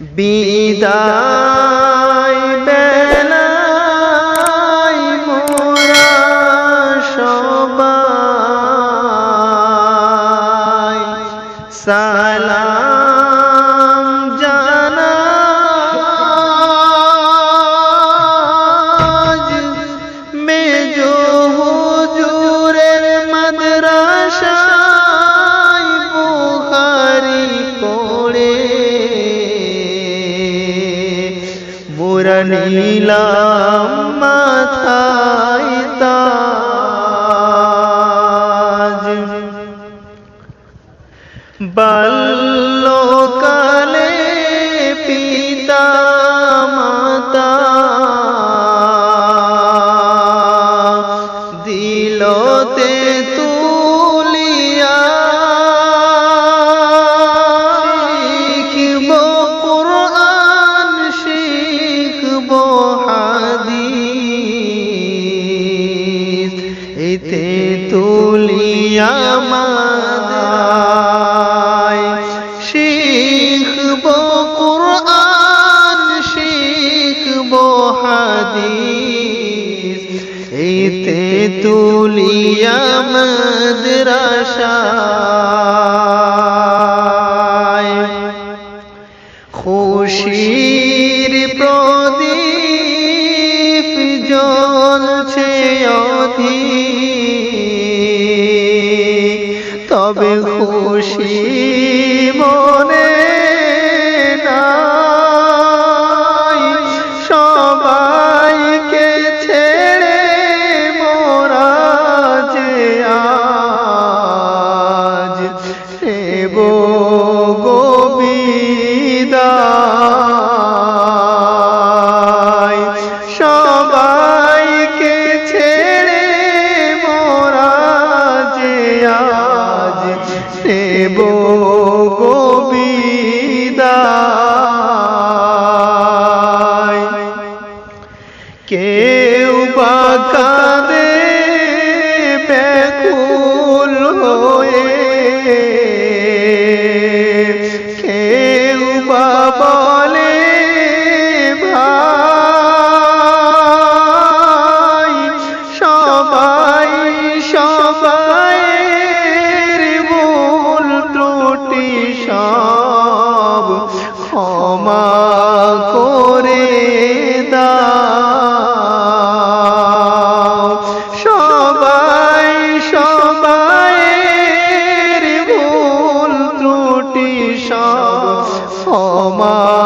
বিদায় বেলায় মোরা সবাই সালাম নীলাম মাথায় তাজ। বাল্যকালে এতে তুলিয়া মাদায় শিখব কোরআন শিখব হাদিস। এতে তুলিয়া মাদ্রাসায় খুশির প্রদীপ জ্বলছে অধিক মনে নাই সবাইকে ছেড়ে মোরা যে আজ নেব নেব গোবিদায় কেউ বা কাঁদে ব্যাকুল হয়ে। কেউ বা বলে ভাই সবাই ক্ষমা করে দাও। সবাই সবাই ভুল ত্রুটি সব ক্ষমা